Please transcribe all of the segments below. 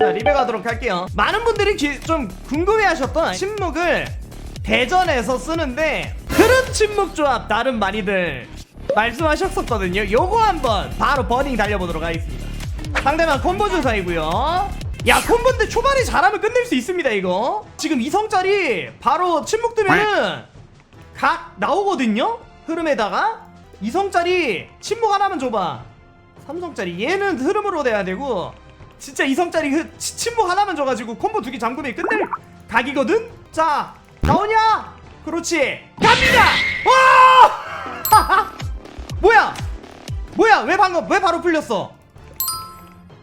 자 리뷰 가도록 할게요. 많은 분들이 기- 좀 궁금해하셨던 침묵을 대전에서 쓰는데 흐름 침묵 조합 나름 많이들 말씀하셨었거든요. 요거 한번 바로 버닝 달려보도록 하겠습니다. 상대방 콤보 주사이고요. 야 콤보인데 초반에 잘하면 끝낼 수 있습니다 이거. 지금 이성짜리 바로 침묵 뜨면은 각 나오거든요? 흐름에다가. 이성짜리 침묵 하나만 줘봐. 삼성짜리. 얘는 흐름으로 돼야 되고 진짜 이성짜리 흐, 치- 침묵 하나만 줘가지고 콤보 두 개 잠그면 끝낼 각이거든? 자 나오냐? 그렇지. 갑니다! 와! 뭐야? 뭐야? 왜 방금 왜 바로 풀렸어?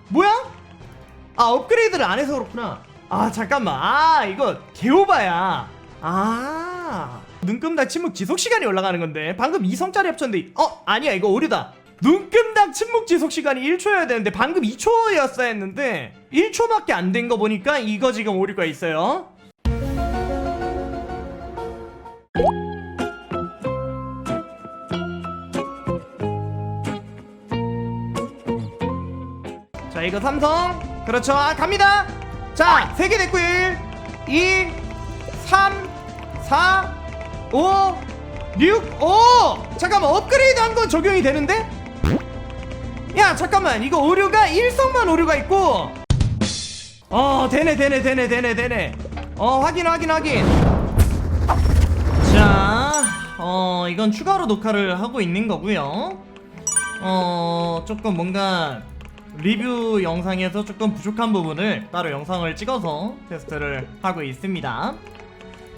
뭐야? 아 업그레이드를 안 해서 그렇구나. 아 잠깐만. 아 이거 개오바야. 아. 눈금닥 침묵 지속 시간이 올라가는 건데 방금 이성짜리 합쳤는데 어 아니야. 이거 오류다 눈금닥 침묵 지속 시간이 1초여야 되는데 방금 2초였어야 했는데 1초밖에 안 된 거 보니까 이거 지금 오류가 있어요. 자 이거 삼성. 그렇죠. 아 갑니다. 자 3개 됐고 1 2 3 4 5 6 5 잠깐만 업그레이드 한 건 적용이 되는데 야 잠깐만. 이거 오류가 일성만 오류가 있고. 어 되네 되네 되네 되네 되네. 어 확인 확인 확인. 자어 이건 추가로 녹화를 하고 있는 거고요. 어 조금 뭔가 리뷰 영상에서 조금 부족한 부분을 따로 영상을 찍어서 테스트를 하고 있습니다.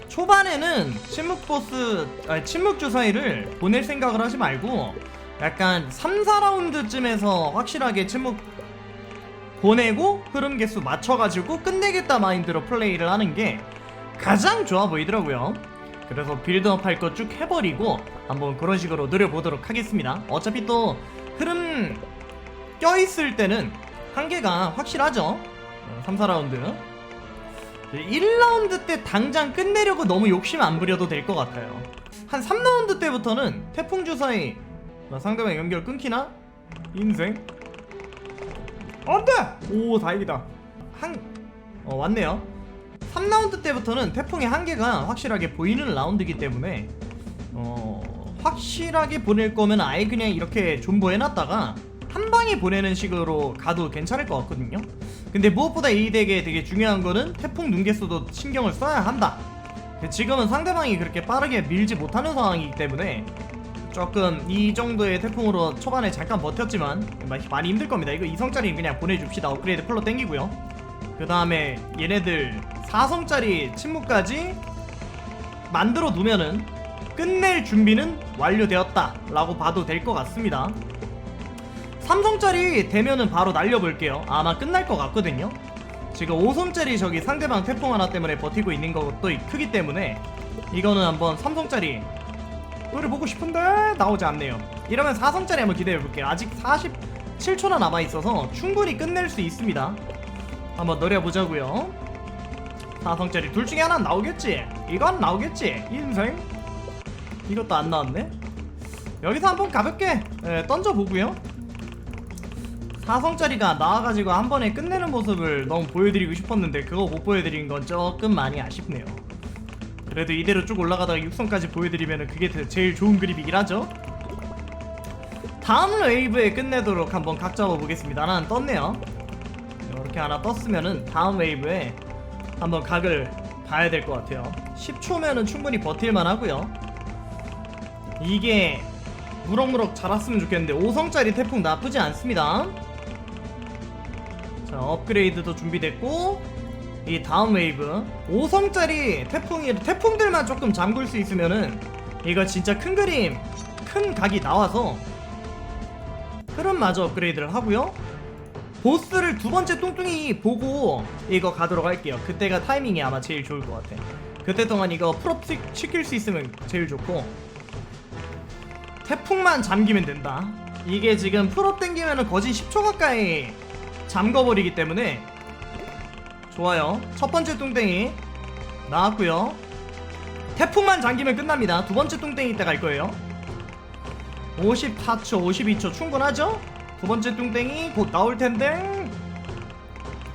초반에는 침묵 보스, 아니, 침묵 주사위를 보낼 생각을 하지 말고 약간 3, 4라운드쯤에서 확실하게 침묵 보내고 흐름 개수 맞춰가지고 끝내겠다 마인드로 플레이를 하는 게 가장 좋아 보이더라고요. 그래서 빌드업 할 거 쭉 해버리고 한번 그런 식으로 노려보도록 하겠습니다. 어차피 또 흐름 껴있을 때는 한계가 확실하죠. 어, 3, 4라운드. 1라운드 때 당장 끝내려고 너무 욕심 안 부려도 될 것 같아요. 한 3라운드 때부터는 태풍 주사위 뭐 상대방 연결 끊기나? 인생? 안돼! 오 다행이다. 한, 어 왔네요. 3라운드 때부터는 태풍의 한계가 확실하게 보이는 라운드이기 때문에 어 확실하게 보낼 거면 아예 그냥 이렇게 존버해놨다가 한 방에 보내는 식으로 가도 괜찮을 것 같거든요. 근데 무엇보다 이 덱에 되게 중요한 거는 태풍 눈개수도 신경을 써야 한다. 지금은 상대방이 그렇게 빠르게 밀지 못하는 상황이기 때문에 조금 이 정도의 태풍으로 초반에 잠깐 버텼지만 많이 힘들 겁니다. 이거 2성짜리 그냥 보내줍시다. 업그레이드 풀로 땡기고요. 그 다음에 얘네들 4성짜리 침묵까지 만들어 두면은 끝낼 준비는 완료되었다 라고 봐도 될 것 같습니다 3성짜리 되면은 바로 날려볼게요 아마 끝날 것 같거든요 지금 5성짜리 저기 상대방 태풍 하나 때문에 버티고 있는 것도 크기 때문에 이거는 한번 3성짜리 노려보고 싶은데 나오지 않네요. 이러면 4성짜리 한번 기대해볼게요. 아직 47초나 남아있어서 충분히 끝낼 수 있습니다. 한번 노려보자고요. 4성짜리 둘 중에 하나 는 나오겠지? 이건 나오겠지? 인생? 이것도 안 나왔네? 여기서 한번 가볍게 예, 던져보고요. 4성짜리가 나와가지고 한 번에 끝내는 모습을 너무 보여드리고 싶었는데 그거 못 보여드린 건 조금 많이 아쉽네요 그래도 이대로 쭉 올라가다가 6성까지 보여드리면 그게 더- 제일 좋은 그림이긴 하죠. 다음 웨이브에 끝내도록 한번 각 잡아보겠습니다. 하나는 떴네요. 이렇게 하나 떴으면은 다음 웨이브에 한번 각을 봐야 될 것 같아요. 10초면은 충분히 버틸만 하고요. 이게 무럭무럭 자랐으면 좋겠는데 5성짜리 태풍 나쁘지 않습니다. 자 업그레이드도 준비됐고 이 다음 웨이브. 5성짜리 태풍이 태풍들만 조금 잠글 수 있으면은 이거 진짜 큰 그림 큰 각이 나와서 흐름마저 업그레이드를 하고요. 보스를 두 번째 뚱뚱이 보고 이거 가도록 할게요. 그때가 타이밍이 아마 제일 좋을 것 같아. 그때 동안 이거 풀업 시- 시킬 수 있으면 제일 좋고. 태풍만 잠기면 된다. 이게 지금 풀업 땡기면은 거진 10초 가까이 잠궈버리기 때문에 좋아요. 첫 번째 뚱땡이 나왔고요. 태풍만 잠기면 끝납니다. 두 번째 뚱땡이 때 갈 거예요. 54초, 52초 충분하죠? 두 번째 뚱땡이 곧 나올 텐데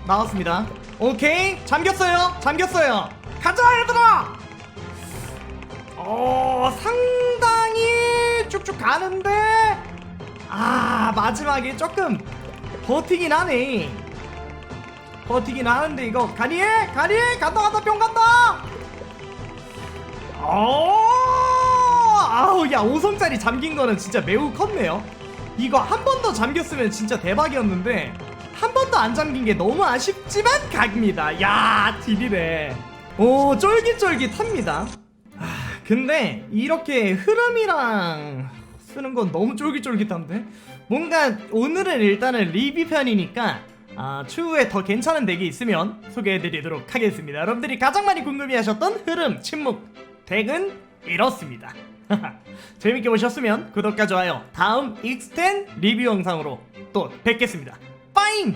나왔습니다 오케이 잠겼어요 잠겼어요 가자 얘들아 어 상당히 쭉쭉 가는데 아 마지막에 조금 버티긴 하네 버티긴 하는데 이거 가리에 가리에 간다 간다 뿅 간다! 어! 아우 야 5성짜리 잠긴 거는 진짜 매우 컸네요. 이거 한 번 더 잠겼으면 진짜 대박이었는데 한 번도 안 잠긴 게 너무 아쉽지만 갑니다. 야 딜이네. 오 쫄깃쫄깃합니다. 아 근데 이렇게 흐름이랑 쓰는 건 너무 쫄깃쫄깃한데? 뭔가 오늘은 일단은 리뷰 편이니까 아, 추후에 더 괜찮은 덱이 있으면 소개해드리도록 하겠습니다. 여러분들이 가장 많이 궁금해하셨던 흐름 침묵 덱은 이렇습니다. 재밌게 보셨으면 구독과 좋아요 다음 익스텐 리뷰 영상으로 또 뵙겠습니다. 빠잉